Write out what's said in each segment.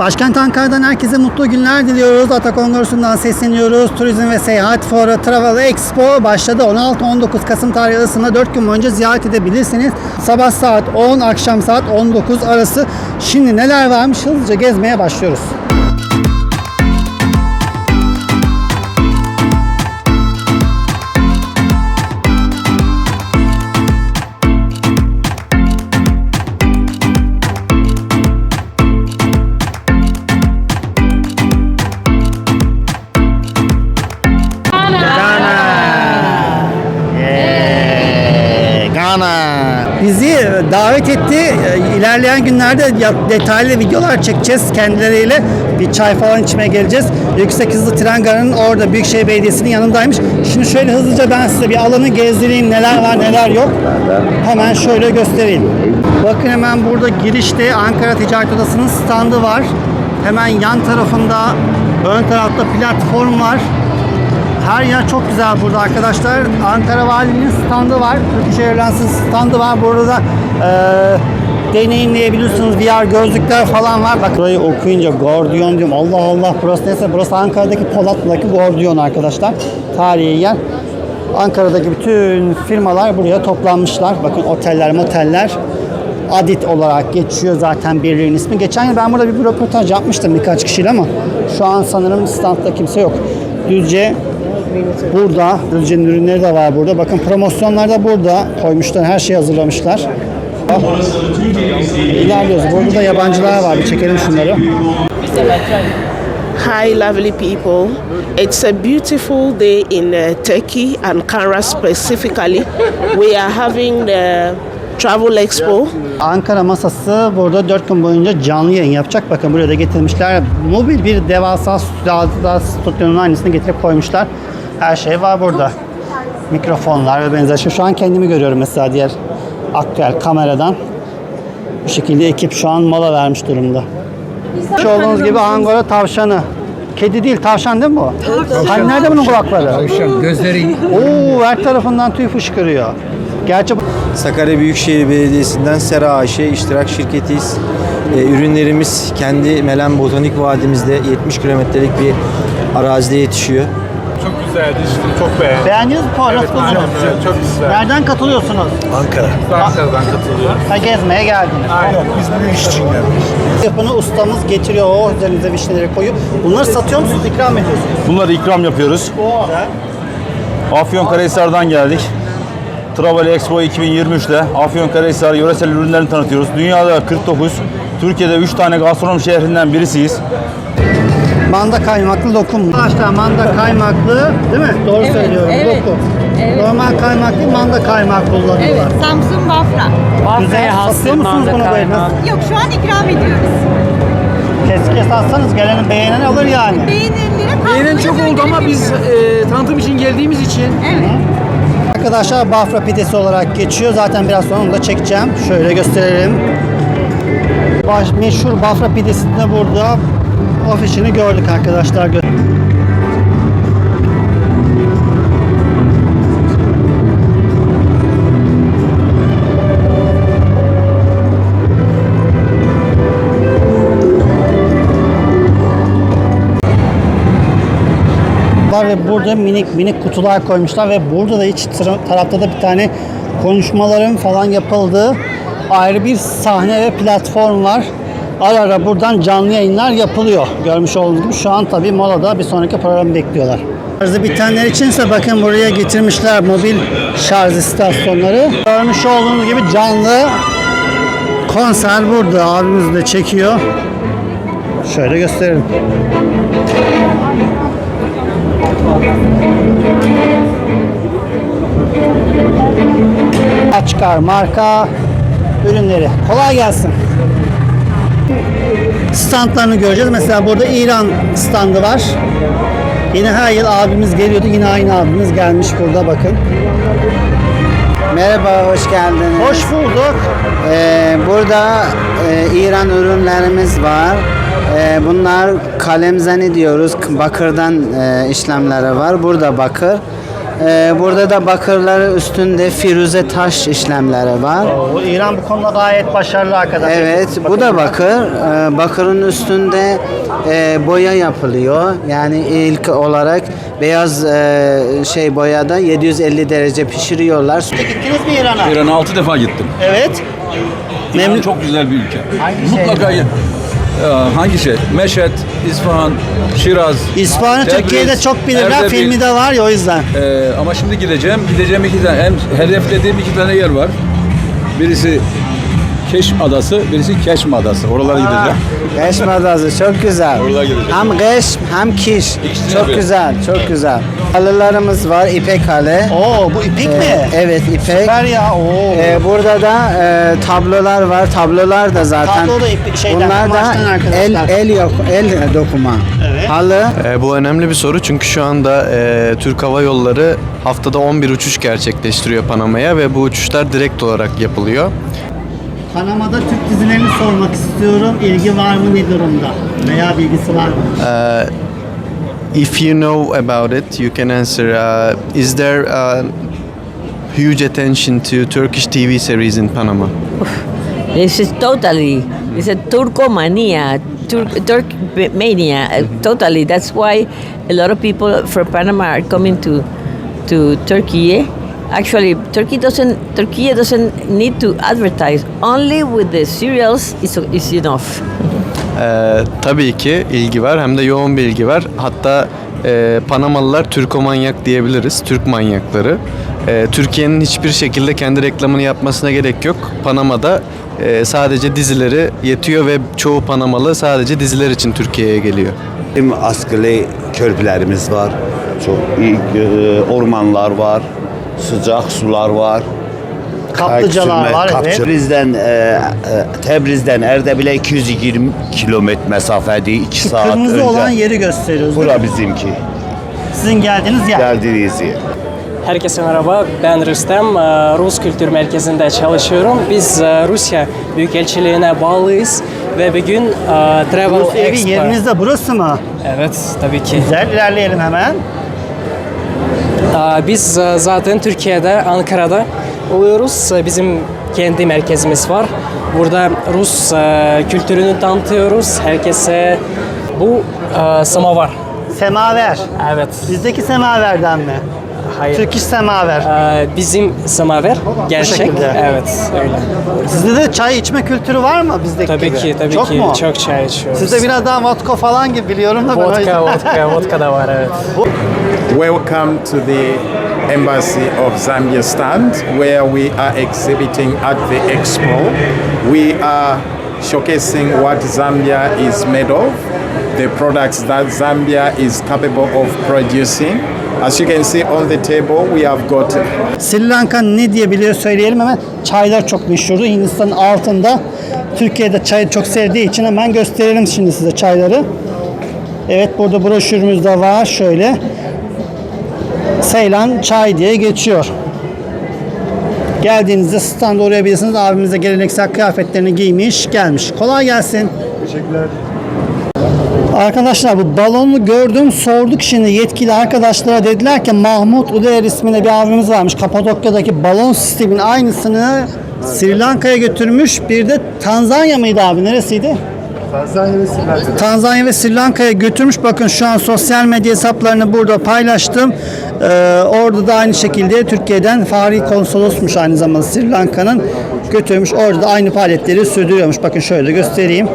Başkent Ankara'dan herkese mutlu günler diliyoruz. Ata Kongresi'nden sesleniyoruz. Turizm ve Seyahat Fuarı Travel Expo başladı. 16-19 Kasım tarihi arasında 4 gün boyunca ziyaret edebilirsiniz. Sabah saat 10, akşam saat 19 arası. Şimdi neler varmış hızlıca gezmeye başlıyoruz. Bizi davet etti. İlerleyen günlerde detaylı videolar çekeceğiz kendileriyle. Bir çay falan içmeye geleceğiz. Yüksek hızlı tren garının orada Büyükşehir Belediyesi'nin yanındaymış. Şimdi şöyle hızlıca ben size bir alanı gezdireyim. Neler var neler yok. Hemen şöyle göstereyim. Bakın hemen burada girişte Ankara Ticaret Odası'nın standı var. Hemen yan tarafında ön tarafta platform var. Her yer çok güzel burada arkadaşlar. Ankara Valiliğinin standı var. Turkish Airlines'ın standı var. Burada da e, deneyimleyebilirsiniz. VR gözlükler falan var. Bak burayı okuyunca Gordiyon diyorum. Allah Allah burası neyse. Burası Ankara'daki Polatlı'daki Gordiyon arkadaşlar. Tarihi yer. Ankara'daki bütün firmalar buraya toplanmışlar. Bakın oteller, moteller. Adit olarak geçiyor zaten birliğin ismi. Geçen yıl ben burada bir röportaj yapmıştım birkaç kişiyle ama şu an sanırım standta kimse yok. Düzce burada. Düzce'nin ürünleri de var burada. Bakın promosyonlar da burada koymuşlar. Her şeyi hazırlamışlar. İlerliyoruz. Burada da yabancılar var. Bir çekelim şunları. Hi, lovely people. It's a beautiful day in uh, Turkey, Ankara specifically. We are having the Travel Expo. Ankara masası burada 4 gün boyunca canlı yayın yapacak. Bakın buraya da getirmişler. Mobil bir devasa stüdyo- stüdyonun aynısını getirip koymuşlar. Her şey var burada. Mikrofonlar ve benzeri şey. Şu an kendimi görüyorum mesela diğer aktüel kameradan. Bu şekilde ekip şu an mola vermiş durumda. Şu olduğunuz gibi Angora tavşanı. Kedi değil tavşan değil mi bu? Hani nerede bunun kulakları? Tavşan gözleri Oo her tarafından tüy fışkırıyor. Gerçi Sakarya Büyükşehir Belediyesi'nden Sera AŞ iştirak şirketiyiz. Ee, ürünlerimiz kendi Melen Botanik Vadimizde 70 kilometrelik bir arazide yetişiyor. Çok güzeldi işte çok beğendim. beğendiniz mi? Evet, aynen buldunuz? öyle, çok güzel. Nereden katılıyorsunuz? Ankara. Ankara'dan katılıyorum. Ha gezmeye geldiniz. Aynen. Biz bu iş için geldik. Yapını ustamız getiriyor. O üzerinize vişneleri koyuyor. Bunları satıyor musunuz? ikram ediyorsunuz? Bunları ikram yapıyoruz. Afyonkarahisar'dan geldik. Travel Expo 2023'te Afyonkarahisar yöresel ürünlerini tanıtıyoruz. Dünyada 49, Türkiye'de 3 tane gastronom şehrinden birisiyiz. Manda kaymaklı lokum. Arkadaşlar manda kaymaklı değil mi? Doğru söylüyorum. evet, lokum. evet. Normal kaymak değil manda kaymak kullanıyorlar. Evet, Samsun Bafra. Güzel. Satıyor musunuz bunu böyle? Nasıl? Yok şu an ikram ediyoruz. Keşke satsanız gelenin beğenen alır yani. Beğenenlere Beğenen çok oldu ama biz e, tanıtım için geldiğimiz için Evet. Arkadaşlar Bafra pidesi olarak geçiyor. Zaten biraz sonra onu da çekeceğim. Şöyle gösterelim. Baş, meşhur Bafra pidesinde burada afişini gördük arkadaşlar. Var ve burada minik minik kutular koymuşlar ve burada da iç tarafta da bir tane konuşmaların falan yapıldığı ayrı bir sahne ve platform var. Ara ara buradan canlı yayınlar yapılıyor. Görmüş olduğunuz gibi şu an tabii molada bir sonraki programı bekliyorlar. Şarjı bitenler içinse bakın buraya getirmişler mobil şarj istasyonları. Görmüş olduğunuz gibi canlı konser burada. Abimiz de çekiyor. Şöyle gösterelim. çıkar marka ürünleri. Kolay gelsin. Standlarını göreceğiz. Mesela burada İran standı var. Yine her yıl abimiz geliyordu. Yine aynı abimiz gelmiş burada bakın. Merhaba, hoş geldiniz. Hoş bulduk. Ee, burada e, İran ürünlerimiz var. Ee, bunlar kalemzani diyoruz. Bakırdan e, işlemleri var. Burada bakır. Ee, burada da bakırları üstünde firuze taş işlemleri var. O İran bu konuda gayet başarılı arkadaşlar. Evet, bu da bakır. Ee, bakırın üstünde e, boya yapılıyor. Yani ilk olarak beyaz e, şey boyada 750 derece pişiriyorlar. Gittiniz mi İran'a? İran'a 6 defa gittim. Evet. İran Memnun- çok güzel bir ülke. Hangi Mutlaka şehir? Ee, hangi şey? Meşet, İsfahan, Şiraz. Tebriz, Türkiye'de çok bilirler. Erdebil. Filmi de var ya o yüzden. Ee, ama şimdi gideceğim. Gideceğim iki tane. Hem hedeflediğim iki tane yer var. Birisi Keşm Adası, birisi Keşm Adası. Oralara gideceğim. Geşm adası çok güzel. Oralara gideceğim. Hem geşm hem kiş. İkisini Çok yapıyor. güzel, çok güzel. Halılarımız var, ipek halı. Oo bu ipek Ee, mi? Evet, ipek. Süper ya. Oo. Ee, burada da e, tablolar var. Tablolar da zaten. Tablo da ip- şeyden, Bunlar da kumaştan el arkadaşlar. el yok, el dokuma. Evet. Halı. E, bu önemli bir soru çünkü şu anda e, Türk Hava Yolları haftada 11 uçuş gerçekleştiriyor Panama'ya ve bu uçuşlar direkt olarak yapılıyor. Panama'da Türk dizilerini sormak istiyorum. İlgi var mı ne durumda? Veya bilgisi var mı? If you know about it, you can answer. Uh, is there uh, huge attention to Turkish TV series in Panama? This is totally, it's a Turkomania, Turk, Turk mania, uh, totally. That's why a lot of people from Panama are coming to, to Turkey. Actually, Turkey doesn't, Turkey doesn't need to advertise. Only with the serials is, is enough. E, tabii ki ilgi var hem de yoğun bir ilgi var. Hatta e, Panamalılar Türkomanyak diyebiliriz, Türk manyakları. E, Türkiye'nin hiçbir şekilde kendi reklamını yapmasına gerek yok. Panama'da e, sadece dizileri yetiyor ve çoğu Panamalı sadece diziler için Türkiye'ye geliyor. Bizim askılı körpülerimiz var. Çok iyi e, ormanlar var. Sıcak sular var. Kaplıcalar var sürme, evet. Tebriz'den e, e, Tebriz'den Erdebil'e 220 kilometre mesafede 2 Şu saat kırmızı önce. olan yeri gösteriyoruz. Bura bizimki. Sizin geldiğiniz yer. Geldiğiniz yer. Herkese merhaba. Ben Rüstem. Ee, Rus Kültür Merkezi'nde çalışıyorum. Biz e, Rusya Büyükelçiliğine bağlıyız ve bugün e, Travel Rus evi Expo. yerinizde burası mı? Evet, tabii ki. Güzel ilerleyelim hemen. Biz e, zaten Türkiye'de, Ankara'da oluyoruz. E, Bizim kendi merkezimiz var. Burada Rus e, kültürünü tanıtıyoruz. Herkese bu samavar. Semaver. Evet. Bizdeki semaverden mi? Hayır. Türk iş semaver. Ee, bizim samaver gerçek. Evet, öyle. Sizde de çay içme kültürü var mı bizdeki Tabii gibi? ki, tabii çok ki. Mu? Çok çay içiyoruz. Sizde biraz daha vodka falan gibi biliyorum da vodka, vodka, vodka da var evet. Welcome to the Embassy of Zambia stand where we are exhibiting at the expo. We are showcasing what Zambia is made of, the products that Zambia is capable of producing. As you can see on the table, we have got Sri Lanka ne diye biliyor söyleyelim hemen. Çaylar çok meşhurdu. Hindistan'ın altında. Türkiye'de çayı çok sevdiği için hemen gösterelim şimdi size çayları. Evet burada broşürümüz de var. Şöyle. Seylan çay diye geçiyor. Geldiğinizde standa uğrayabilirsiniz. Abimiz de geleneksel kıyafetlerini giymiş gelmiş. Kolay gelsin. Arkadaşlar bu balonu gördüm sorduk şimdi yetkili arkadaşlara dediler ki Mahmut Uder isminde bir abimiz varmış Kapadokya'daki balon sistemin aynısını Sri Lanka'ya götürmüş bir de Tanzanya mıydı abi neresiydi? Tanzanya ve Sri Lanka. Tanzanya ve Sri Lanka'ya götürmüş. Bakın şu an sosyal medya hesaplarını burada paylaştım. Ee, orada da aynı şekilde Türkiye'den Fahri Konsolosmuş aynı zamanda Sri Lanka'nın götürmüş. Orada da aynı faaliyetleri sürdürüyormuş. Bakın şöyle göstereyim.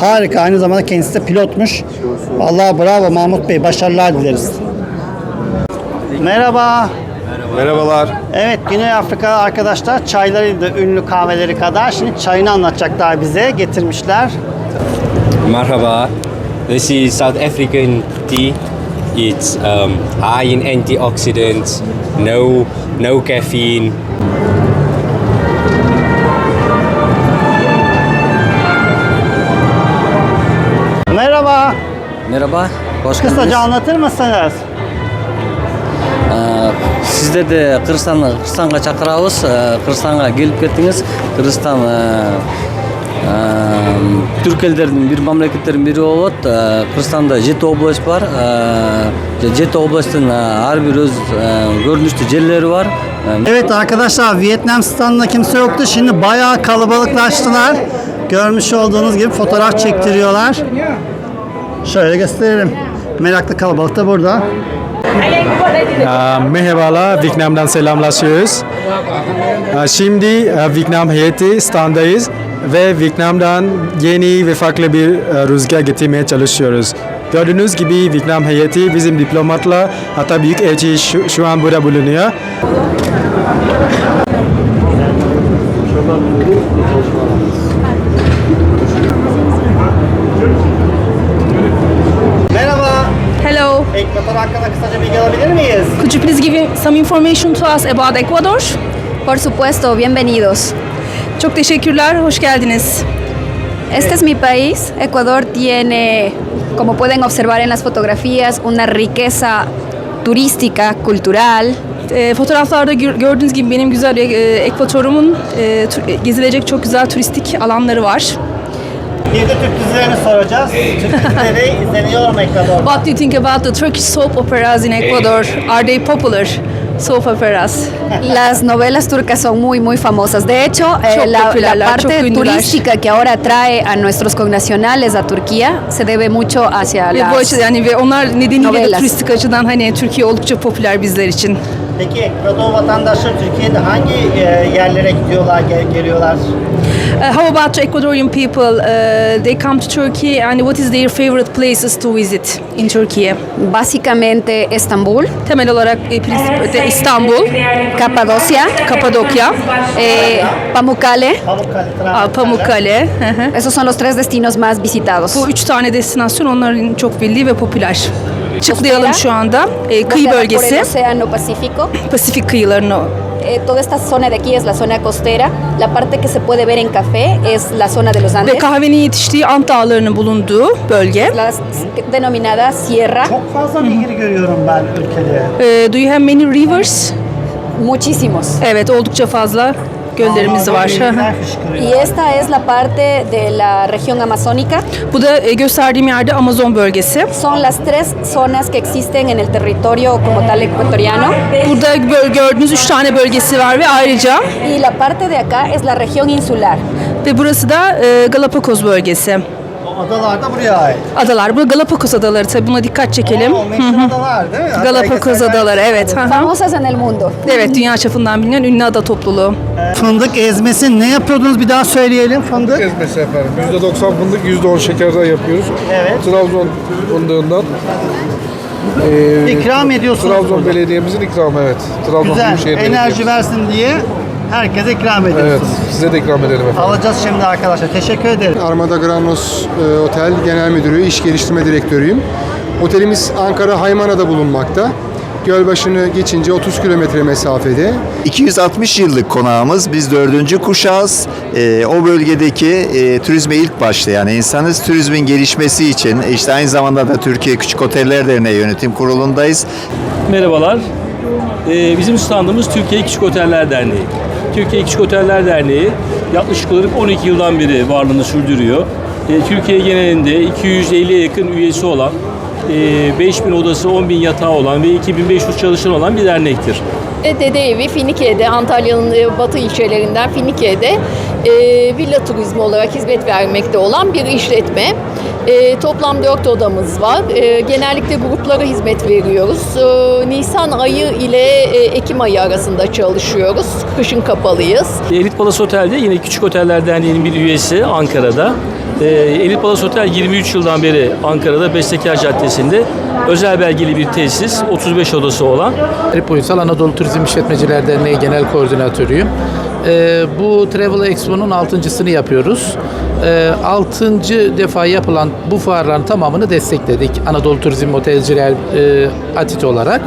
Harika. Aynı zamanda kendisi de pilotmuş. Vallahi bravo Mahmut Bey. Başarılar dileriz. Merhaba. Merhabalar. Evet Güney Afrika arkadaşlar çaylarıydı ünlü kahveleri kadar. Şimdi çayını anlatacaklar bize. Getirmişler. Marhaba. This is South African tea. It's um, high in antioxidants, no no caffeine. Merhaba. Hoş Kısaca anlatır mısınız? Sizde de Kırgızstan'a Kırgızstan'a çakırabız. Kırgızstan'a gelip kettiniz. Kırgızstan түрк елдерінің бір мемлекеттердің бірі болып қырғызстанда жеті область бар Ee, жеті областың әрбір өз көрінішті жерлері бар Evet arkadaşlar Vietnam standında kimse yoktu. Şimdi bayağı kalabalıklaştılar. Görmüş olduğunuz gibi fotoğraf çektiriyorlar. Şöyle gösterelim. Meraklı kalabalık da burada. Merhabalar, Vietnam'dan selamlaşıyoruz. Aa, Şimdi e, Vietnam heyeti standayız ve Vietnam'dan yeni ve farklı bir e, rüzgar getirmeye çalışıyoruz. Gördüğünüz gibi Vietnam heyeti bizim diplomatla hatta büyük elçi şu, şu an burada bulunuyor. Merhaba. Hello. Ekvator hakkında kısaca bilgi alabilir miyiz? Could you please give some information to us about Ecuador? Por supuesto, bienvenidos. Çok teşekkürler, hoş geldiniz. Este es mi país. Ecuador tiene, como pueden observar en las fotografías, una riqueza turística, cultural. E, fotoğraflarda gör- gördüğünüz gibi benim güzel e, Ekvatorumun e, e, gezilecek çok güzel turistik alanları var. Bir de Türk dizilerini soracağız. Türk dizileri izleniyor mu Ekvador'da? What do you think about the Turkish soap operas in Ecuador? Are they popular soap operas? Las novelas turcas son muy, muy famosas. De hecho, eh, la, la parte turística que ahora trae a nuestros connacionales a Turquía se debe mucho hacia Ve bu las açıdan yani ve onlar nedeniyle de novelas. turistik açıdan hani Türkiye oldukça popüler bizler için. Peki Ekvador vatandaşları Türkiye'de hangi e, yerlere gidiyorlar, gel- geliyorlar? Uh, how about Ecuadorian people? Uh, they come to Turkey and what is their favorite places to visit in Turkey? Básicamente Estambul. Temel olarak e, prinsip- de İstanbul, Capadocia, Kapadokya, eh, Pamukkale. Pamukkale. hı hı. Esos son los tres destinos más visitados. Bu üç tane destinasyon onların çok bildiği ve popüler. Çıklayalım şu anda. E, kıyı Bloqueada por el bölgesi, Océano Pacífico. Pasifik kıyılarını. Eh, toda esta zona de aquí es la zona costera. La parte que se puede ver en café es la zona de los Andes. Ve kahvenin yetiştiği Ant Dağları'nın bulunduğu bölge. La denominada Sierra. Çok fazla nehir görüyorum ben ülkede. E, do you have many rivers? Muchísimos. Evet, oldukça fazla göllerimiz var. Y esta es la parte de la región amazónica. Bu da e, gösterdiğim yerde Amazon bölgesi. Son las tres zonas que existen en el territorio como tal ecuatoriano. Burada gö- gördüğünüz üç tane bölgesi var ve ayrıca Y la parte de acá es la región insular. ve burası da e, Galapagos bölgesi. Adalar da buraya ait. Adalar, bu Galapagos adaları tabii buna dikkat çekelim. O meşhur adalar değil mi? Galapagos adaları evet. hı hı. Famosas en el mundo. Evet dünya çapından bilinen ünlü ada topluluğu. Fındık ezmesi ne yapıyordunuz bir daha söyleyelim fındık. Ezmesi efendim. %90 fındık, %10 şekerden yapıyoruz. Evet. Trabzon fındığından. Ee, İkram ediyorsunuz Trabzon burada. Belediye'mizin ikramı evet. Trabzon Güzel. Enerji versin diye herkese ikram Evet, ediyorsunuz. size de ikram edelim efendim. Alacağız şimdi arkadaşlar. Teşekkür ederim. Armada Granos e, Otel Genel Müdürü, İş Geliştirme Direktörüyüm. Otelimiz Ankara Haymana'da bulunmakta. Gölbaşı'nı geçince 30 kilometre mesafede. 260 yıllık konağımız. Biz dördüncü kuşağız. Ee, o bölgedeki e, turizme ilk başlayan insanız. Turizmin gelişmesi için e, işte aynı zamanda da Türkiye Küçük Oteller Derneği Yönetim Kurulu'ndayız. Merhabalar. Ee, bizim standımız Türkiye Küçük Oteller Derneği. Türkiye Küçük Oteller Derneği yaklaşık olarak 12 yıldan beri varlığını sürdürüyor. Ee, Türkiye genelinde 250'ye yakın üyesi olan, e, 5000 odası, 10.000 yatağı olan ve 2500 çalışan olan bir dernektir. Dede Evi Finike'de, Antalya'nın e, batı ilçelerinden Finike'de e, villa turizmi olarak hizmet vermekte olan bir işletme. E, toplam dört odamız var. E, genellikle gruplara hizmet veriyoruz. E, Nisan ayı ile e, Ekim ayı arasında çalışıyoruz. Kışın kapalıyız. Elit Palace Otel'de yine Küçük Oteller Derneği'nin bir üyesi Ankara'da. Ee, Elit Palace Otel 23 yıldan beri Ankara'da Bestekar Caddesi'nde özel belgeli bir tesis, 35 odası olan. Arif Uysal Anadolu Turizm İşletmeciler Derneği Genel Koordinatörüyüm. Ee, bu Travel Expo'nun altıncısını yapıyoruz. Ee, altıncı defa yapılan bu fuarların tamamını destekledik Anadolu Turizm Otelciler e, ATİT olarak.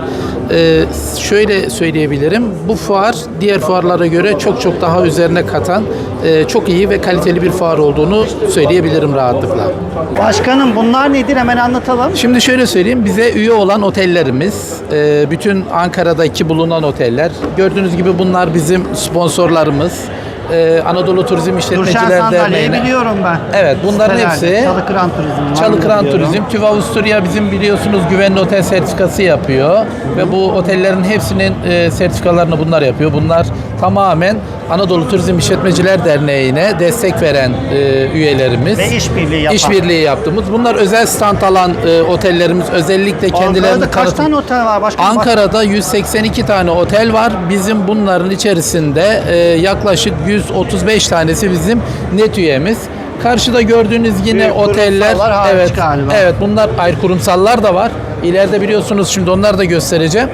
Ee, şöyle söyleyebilirim, bu fuar diğer fuarlara göre çok çok daha üzerine katan e, çok iyi ve kaliteli bir fuar olduğunu söyleyebilirim rahatlıkla. Başkanım bunlar nedir hemen anlatalım. Şimdi şöyle söyleyeyim, bize üye olan otellerimiz, e, bütün Ankara'daki bulunan oteller, gördüğünüz gibi bunlar bizim sponsorlarımız. E, Anadolu Turizm İşletmeciler sandalyeyi Derneği'ne. biliyorum ben. Evet bunların Sitelerde, hepsi Çalı Kıran Turizm. var, Çalı Kıran biliyorum. Turizm, TÜV Avusturya bizim biliyorsunuz güvenli otel sertifikası yapıyor ve bu otellerin hepsinin e, sertifikalarını bunlar yapıyor. Bunlar tamamen Anadolu Turizm İşletmeciler Derneği'ne destek veren e, üyelerimiz. Ve işbirliği yapan. İşbirliği yaptığımız. Bunlar özel stand alan e, otellerimiz özellikle kendilerini Ankara'da kaç tane otel var başkanım? Ankara'da 182 tane otel var. Bizim bunların içerisinde e, yaklaşık 135 tanesi bizim net üyemiz. Karşıda gördüğünüz yine Büyük oteller evet galiba. evet bunlar ayrı kurumsallar da var. İleride biliyorsunuz şimdi onları da göstereceğim.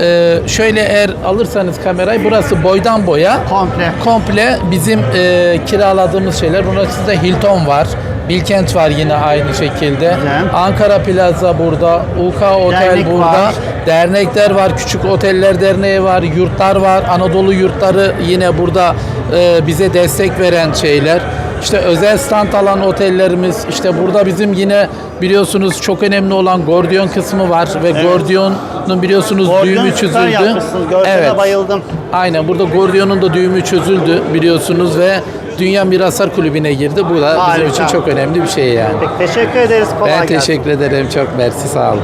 E, şöyle eğer alırsanız kamerayı burası boydan boya komple komple bizim e, kiraladığımız şeyler. Bunun içinde Hilton var. Bilkent var yine aynı şekilde. Ankara Plaza burada. UK Otel Dernek burada. var. Dernekler var. Küçük Oteller Derneği var. Yurtlar var. Anadolu yurtları yine burada e, bize destek veren şeyler. İşte özel stand alan otellerimiz. işte burada bizim yine biliyorsunuz çok önemli olan Gordiyon kısmı var ve Evet. Gordion'un biliyorsunuz Gordiyon düğümü çözüldü. Görsele bayıldım. Aynen burada Gordion'un da düğümü çözüldü biliyorsunuz ve Dünya Miraslar Kulübü'ne girdi. Bu da bizim Harika. için çok önemli bir şey yani. Peki, teşekkür ederiz. Kolay ben gelsin. teşekkür ederim. Çok mersi sağ olun.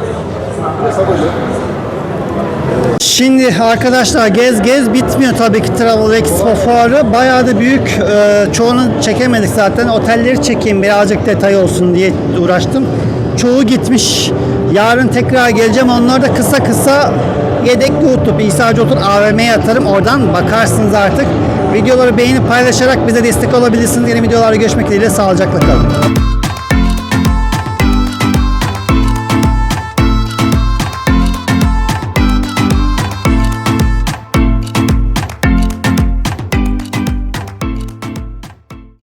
Şimdi arkadaşlar gez gez bitmiyor tabii ki Travel Expo fuarı. Bayağı da büyük. Ee, çoğunu çekemedik zaten. Otelleri çekeyim birazcık detay olsun diye uğraştım. Çoğu gitmiş. Yarın tekrar geleceğim. Onları da kısa kısa yedekli YouTube, İsa'cı Otur AVM'ye atarım. Oradan bakarsınız artık. Videoları beğenip paylaşarak bize destek olabilirsiniz. Yeni videolarda görüşmek dileğiyle sağlıcakla kalın.